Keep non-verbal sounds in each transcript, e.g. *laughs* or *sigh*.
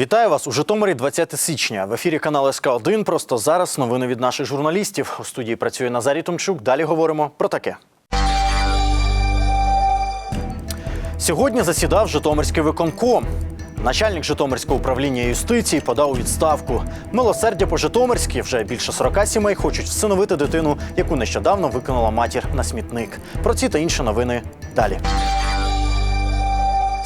Вітаю вас у Житомирі 20 січня. В ефірі каналу СК 1 Просто зараз новини від наших журналістів. У студії працює Назарій Томчук. Далі говоримо про таке. Сьогодні засідав Житомирський виконком. Начальник Житомирського управління юстиції подав у відставку. Милосердя по Житомирськи вже більше 40 сімей хочуть всиновити дитину, яку нещодавно виконала матір на смітник. Про ці та інші новини далі.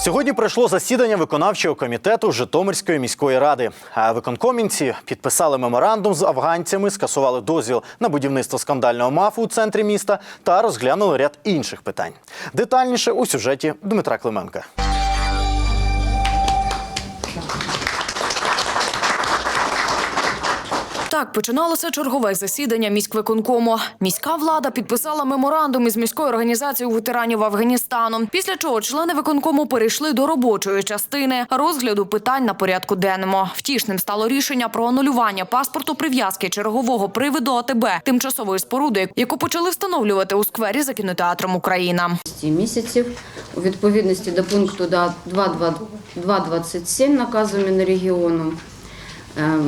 Сьогодні пройшло засідання виконавчого комітету Житомирської міської ради. Виконкомінці підписали меморандум з афганцями, скасували дозвіл на будівництво скандального мафу у центрі міста та розглянули ряд інших питань. Детальніше у сюжеті Дмитра Клименка. Так починалося чергове засідання міськвиконкому. Міська влада підписала меморандум із міською організацією ветеранів Афганістану. Після чого члени виконкому перейшли до робочої частини розгляду питань на порядку денному. Втішним стало рішення про анулювання паспорту прив'язки чергового привиду АТБ тимчасової споруди, яку почали встановлювати у сквері за кінотеатром Україна. 6 місяців у відповідності до пункту 2.27 наказу Мінрегіону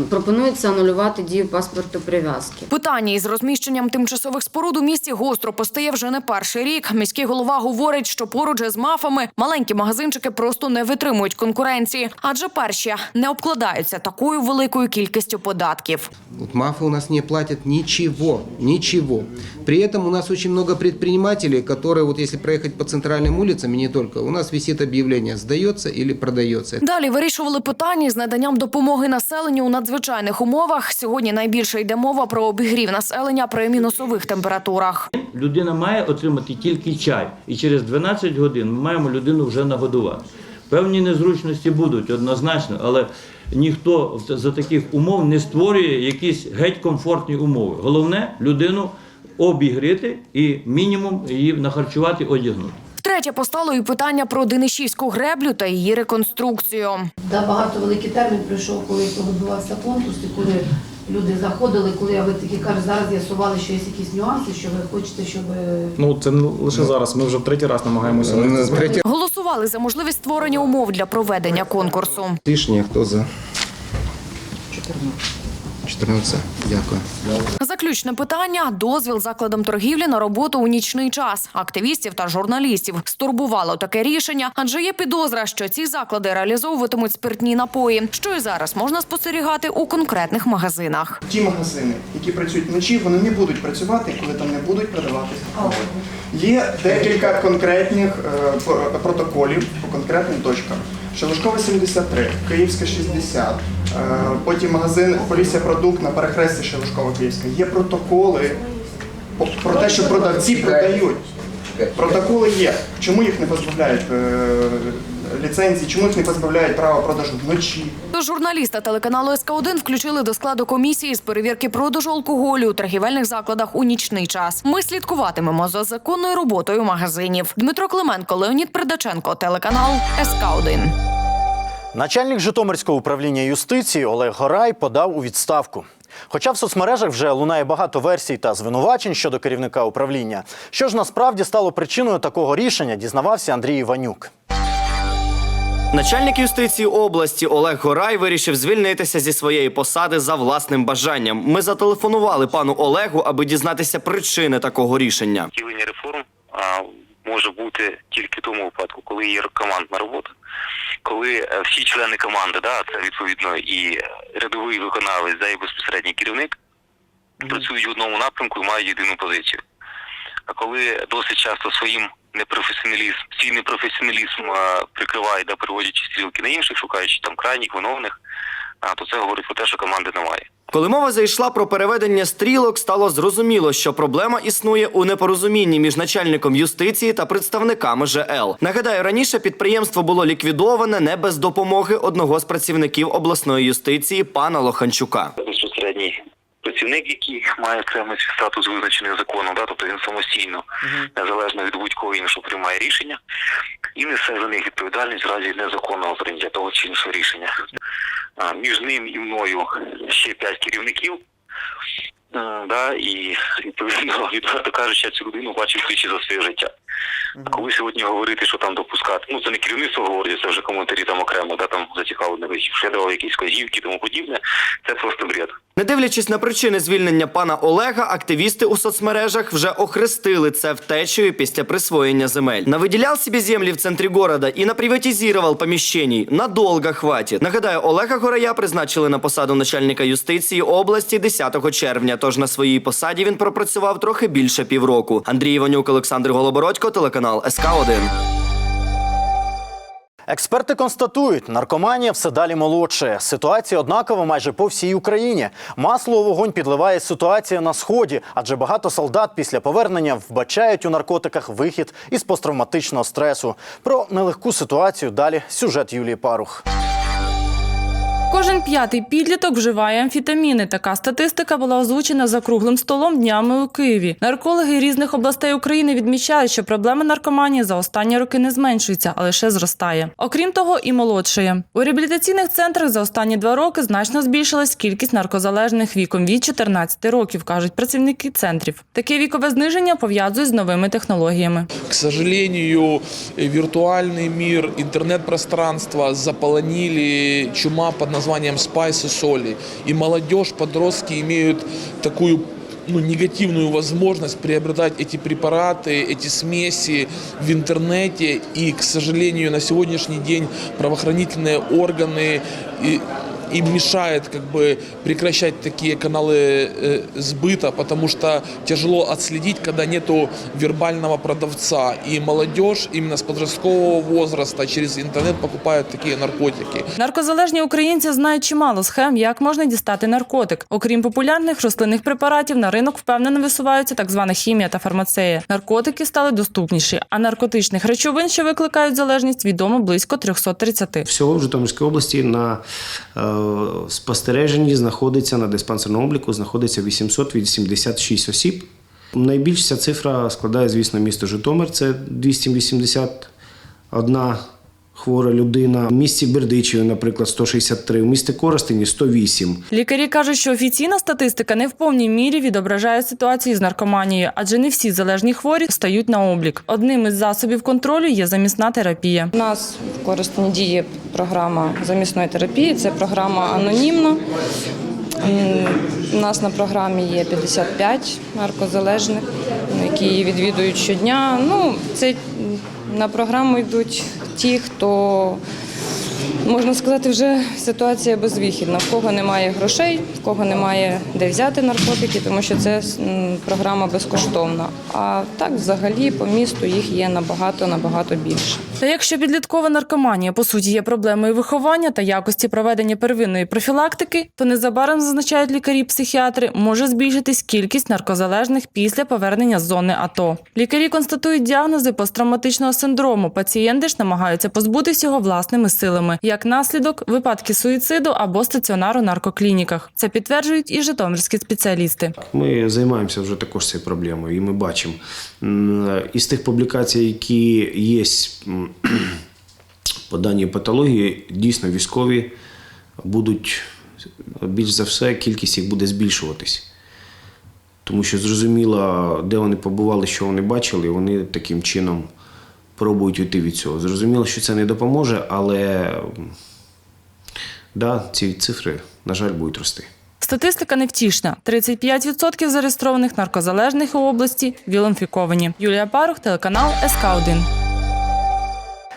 пропонується анулювати дію паспорту прив'язки. Питання із розміщенням тимчасових споруд у місті гостро постає вже не перший рік. Міський голова говорить, що поруч із мафами маленькі магазинчики просто не витримують конкуренції, адже перші не обкладаються такою великою кількістю податків. Вот мафы у нас не платят ничего, ничего. При этом у нас очень много предпринимателей, которые, вот если проехать по центральным улицам, и не только, у нас висит объявление «сдается» или «продается». Далі вирішували питання з наданням допомоги населенню у надзвичайних умовах. Сьогодні найбільше йде мова про обігрів населення при мінусових температурах. людина має отримати тільки чай. І через 12 годин ми маємо людину вже нагодувати. Певні незручності будуть однозначно, але ніхто за таких умов не створює якісь геть комфортні умови. Головне людину обігріти і мінімум її нахарчувати, одягнути. Втретє постало і питання про Денишівську греблю та її реконструкцію. Да, багато великий термін пройшов, коли побудувався конкурс, і коли люди заходили, коли я ви такі кажуть, зараз з'ясували, що є якісь нюанси, що ви хочете, щоб е, Ну це не лише зараз. Ми вже третій раз намагаємося. Голосували за можливість створення умов для проведення конкурсу. Лишнее кто за? 14. Дякую. Заключне питання дозвіл закладам торгівлі на роботу у нічний час. Активістів та журналістів стурбувало таке рішення, адже є підозра, що ці заклади реалізовуватимуть спиртні напої, що і зараз можна спостерігати у конкретних магазинах. Ті магазини, які працюють вночі, вони не будуть працювати, коли там не будуть продаватися. Є декілька конкретних е, про- протоколів по конкретним точкам. Шелушкова 73, Київська 60, е, потім магазин Полісся Продукт на перехресті Шелушкова Київська. Є протоколи про те, що продавці продають. Протоколи є. Чому їх не позбавляють е, ліцензії, чому їх не позбавляють права продажу вночі? Журналіста телеканалу СК 1 включили до складу комісії з перевірки продажу алкоголю у торгівельних закладах у нічний час. Ми слідкуватимемо за законною роботою магазинів. Дмитро Клименко, Леонід Придаченко, телеканал СК 1 Начальник Житомирського управління юстиції Олег Горай подав у відставку. Хоча в соцмережах вже лунає багато версій та звинувачень щодо керівника управління. Що ж насправді стало причиною такого рішення, дізнавався Андрій Іванюк. Начальник юстиції області Олег Горай вирішив звільнитися зі своєї посади за власним бажанням. Ми зателефонували пану Олегу, аби дізнатися причини такого рішення. втілення реформ може бути тільки в тому випадку, коли є командна робота, коли е, всі члени команди, да, це відповідно і рядовий виконавець, да, і безпосередній керівник, працюють в одному напрямку і мають єдину позицію. А коли досить часто своїм непрофесіоналізм, свій непрофесіоналізм а, прикривають, да, переводячи стрілки на інших, шукаючи там крайніх, виновних, то це говорить про те, що команди немає. Коли мова зайшла про переведення стрілок, стало зрозуміло, що проблема існує у непорозумінні між начальником юстиції та представниками ЖЛ. Нагадаю, раніше підприємство було ліквідоване не без допомоги одного з працівників обласної юстиції пана Лоханчука. безпосередній працівник, який має окремий статус визначений законом, да, тобто він самостійно, незалежно від будь-кого іншого приймає рішення і несе за них відповідальність в разі незаконного прийняття того чи іншого рішення. Між ним і мною ще п'ять керівників. Да, і відповідно, *laughs* відверто кажучи, я цю людину бачив тричі за своє життя. А коли сьогодні говорити, що там допускати, ну це не керівництво говорить, це вже коментарі там окремо, да там зацікавлених що я давав якісь казівки тому подібне. Це просто бред. Не дивлячись на причини звільнення пана Олега, активісти у соцмережах вже охрестили це втечею після присвоєння земель. Навиділяв собі землі в центрі города і наприватизував поміщений. Надовго хватить. Нагадаю, Олега Горая призначили на посаду начальника юстиції області 10 червня. Тож на своїй посаді він пропрацював трохи більше півроку. Андрій Іванюк, Олександр Голобородько, телеканал СК 1 Експерти констатують, наркоманія все далі молодшає. Ситуація однакова майже по всій Україні. Масло у вогонь підливає ситуація на сході, адже багато солдат після повернення вбачають у наркотиках вихід із посттравматичного стресу. Про нелегку ситуацію далі сюжет Юлії Парух. Кожен п'ятий підліток вживає амфітаміни. Така статистика була озвучена за круглим столом днями у Києві. Наркологи різних областей України відмічають, що проблема наркоманії за останні роки не зменшується, а лише зростає. Окрім того, і молодшає. У реабілітаційних центрах за останні два роки значно збільшилась кількість наркозалежних віком від 14 років, кажуть працівники центрів. Таке вікове зниження пов'язують з новими технологіями. К сожалению, э, виртуальный мир, интернет-пространство заполонили чума под названием спайс и соли. И молодежь, подростки имеют такую ну, негативную возможность приобретать эти препараты, эти смеси в интернете. И, к сожалению, на сегодняшний день правоохранительные органы и им мешает как бы прекращать такие каналы э, сбыта, потому что тяжело отследить, когда нету вербального продавца. И молодежь именно с подросткового возраста через интернет покупает такие наркотики. Наркозалежні українці знають чимало схем, як можна дістати наркотик. Окрім популярних рослинних препаратів, на ринок впевнено висуваються так звана хімія та фармацея. Наркотики стали доступніші, а наркотичних речовин, що викликають залежність, відомо близько 330. Всього в Житомирській області на е, спостереженні знаходиться на диспансерному обліку знаходиться 886 осіб. Найбільша ця цифра складає, звісно, місто Житомир. Це 281 хвора людина. В місті Бердичеві, наприклад, 163, в місті Коростені 108. Лікарі кажуть, що офіційна статистика не в повній мірі відображає ситуацію з наркоманією, адже не всі залежні хворі стають на облік. Одним із засобів контролю є замісна терапія. У нас в Коростені діє програма замісної терапії. Це програма анонімна. У нас на програмі є 55 наркозалежних, які її відвідують щодня. Ну, це на програму йдуть ті, хто можна сказати, вже ситуація безвихідна. В кого немає грошей, в кого немає де взяти наркотики, тому що це програма безкоштовна. А так, взагалі, по місту їх є набагато набагато більше. Та якщо підліткова наркоманія по суті є проблемою виховання та якості проведення первинної профілактики, то незабаром зазначають лікарі-психіатри, може збільшитись кількість наркозалежних після повернення з зони АТО. Лікарі констатують діагнози посттравматичного синдрому. Пацієнти ж намагаються позбутися його власними силами. Як наслідок, випадки суїциду або стаціонару наркоклініках. Це підтверджують і житомирські спеціалісти. Ми займаємося вже також цією проблемою, і ми бачимо із тих публікацій, які є *clears throat* по даній патології, дійсно військові будуть більш за все, кількість їх буде збільшуватись. Тому що зрозуміло, де вони побували, що вони бачили, вони таким чином пробують уйти від цього. Зрозуміло, що це не допоможе, але да, ці цифри, на жаль, будуть рости. Статистика невтішна: 35% зареєстрованих наркозалежних у області вілонфіковані. Юлія Парух, телеканал СК 1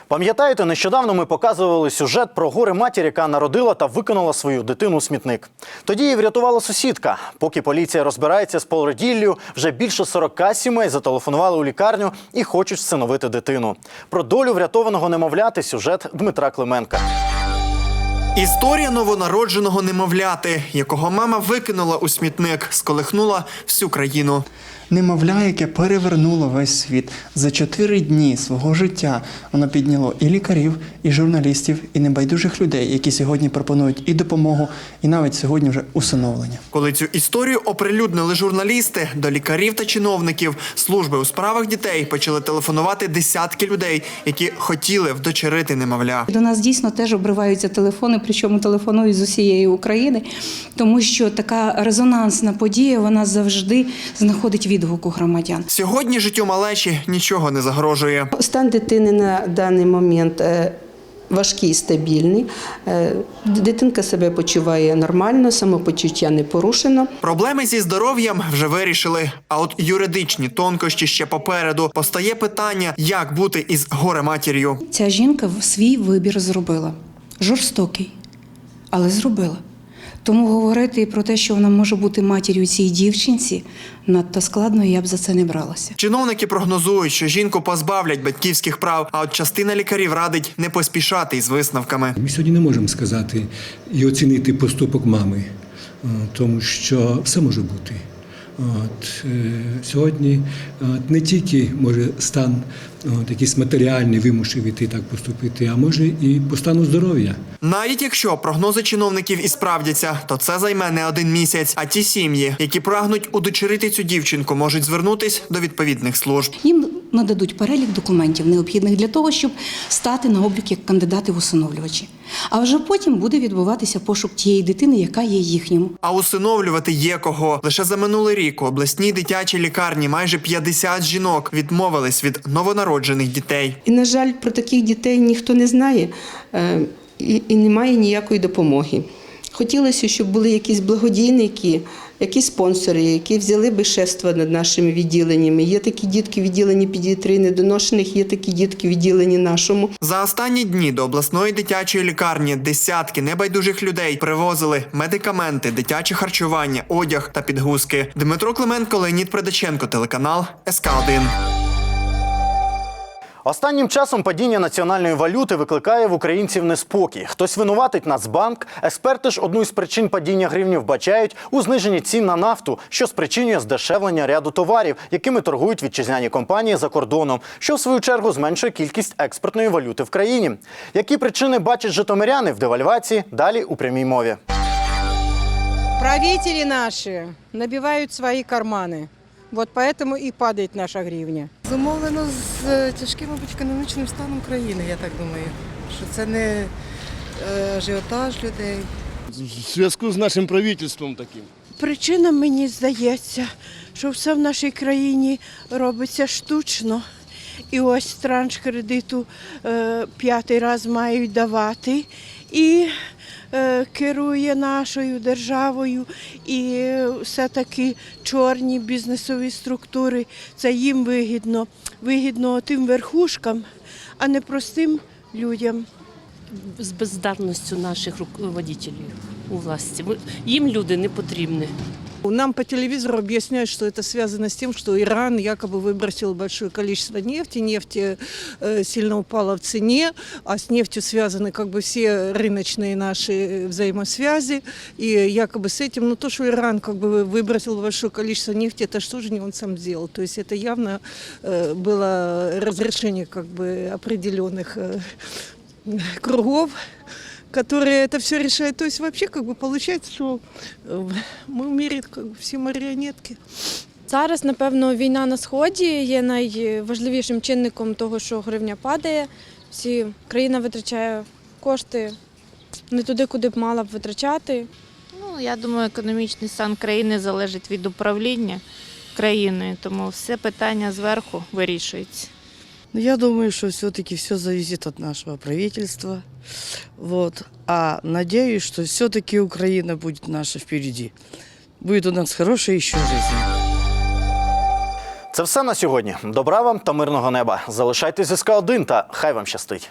Пам'ятаєте, нещодавно ми показували сюжет про горе матір, яка народила та викинула свою дитину у смітник. Тоді її врятувала сусідка. Поки поліція розбирається з породіллю, вже більше 40 сімей зателефонували у лікарню і хочуть всиновити дитину. Про долю врятованого немовляти сюжет Дмитра Клименка. Історія новонародженого немовляти, якого мама викинула у смітник, сколихнула всю країну. Немовля, яке перевернуло весь світ за чотири дні свого життя, воно підняло і лікарів, і журналістів, і небайдужих людей, які сьогодні пропонують і допомогу, і навіть сьогодні вже усиновлення. Коли цю історію оприлюднили журналісти, до лікарів та чиновників служби у справах дітей почали телефонувати десятки людей, які хотіли вдочерити немовля. До нас дійсно теж обриваються телефони причому телефонують з усієї України, тому що така резонансна подія вона завжди знаходить відгук у громадян. Сьогодні життю малечі нічого не загрожує. Стан дитини на даний момент е, важкий, стабільний. Е, Дитинка себе почуває нормально, самопочуття не порушено. Проблеми зі здоров'ям вже вирішили. А от юридичні тонкощі ще попереду. Постає питання, як бути із горе-матір'ю. Ця жінка свій вибір зробила. Жорстокий, але зробила. Тому говорити про те, що вона може бути матір'ю цій дівчинці, надто складно, і я б за це не бралася. Чиновники прогнозують, що жінку позбавлять батьківських прав, а от частина лікарів радить не поспішати із висновками. Ми сьогодні не можемо сказати і оцінити поступок мами, е, тому що все може бути. От, е, сьогодні от, не тільки може стан от, якийсь матеріальний вимушив іти так поступити, а може і по стану здоров'я. Навіть якщо прогнози чиновників і справдяться, то це займе не один місяць. А ті сім'ї, які прагнуть удочерити цю дівчинку, можуть звернутись до відповідних служб. Їм нададуть перелік документів, необхідних для того, щоб стати на облік як кандидати в усиновлювачі. А вже потім буде відбуватися пошук тієї дитини, яка є їхнім. А усиновлювати є кого. Лише за минулий рік у обласній дитячій лікарні майже 50 жінок відмовились від новонароджених дітей. І, на жаль, про таких дітей ніхто не знає е, і, і немає ніякої допомоги. Хотілося, щоб були якісь благодійники, якісь спонсори, які взяли би шество над нашими відділеннями. Є такі дітки відділені педіатрії недоношених, є такі дітки відділені нашому. За останні дні до обласної дитячої лікарні десятки небайдужих людей привозили медикаменти, дитяче харчування, одяг та підгузки. Дмитро Клименко, Леонід Предаченко, телеканал СК 1 Останнім часом падіння національної валюти викликає в українців неспокій. Хтось винуватить Нацбанк. Експерти ж одну із причин падіння гривні вбачають у зниженні цін на нафту, що спричинює здешевлення ряду товарів, якими торгують вітчизняні компанії за кордоном, що в свою чергу зменшує кількість експортної валюти в країні. Які причини бачать житомиряни в девальвації? Далі у прямій мові. Правители наши набивают свои карманы. Вот поэтому и падает наша гривня. Зумовлено з е, тяжким, мабуть, економічним станом країни, я так думаю. Що це не е, ажіотаж людей. В зв'язку з нашим правительством таким. Причина, мені здається, що все в нашій країні робиться штучно. І ось транш кредиту е, п'ятий раз мають давати. І керує нашою державою, і все-таки чорні бізнесові структури. Це їм вигідно. Вигідно тим верхушкам, а не простим людям. з бездарністю наших руководителів у власті. Їм люди не потрібні. Нам по телевизору объясняют, что это связано с тем, что Иран якобы выбросил большое количество нефти, нефть э, сильно упала в цене, а с нефтью связаны как бы все рыночные наши взаимосвязи, и якобы с этим, ну то, что Иран как бы выбросил большое количество нефти, это что же не он сам сделал? То есть это явно э, было разрешение как бы определенных э, кругов, которые это все решают. То есть вообще как бы получается, что э, мы в мире как бы все марионетки. Зараз, напевно, війна на сході є найважливішим чинником того, що гривня падає. Всі країна витрачає кошти не туди, куди б мала б витрачати. Ну, я думаю, економічний стан країни залежить від управління країною, тому все питання зверху вирішується. Ну, Я думаю, что все-таки все зависит от нашего правительства. Вот. А надеюсь, что все-таки Украина будет наша впереди. Будет у нас хорошая еще жизнь. Це все на сьогодні. Добра вам та мирного неба. Залишайтесь СК 1 та хай вам щастить.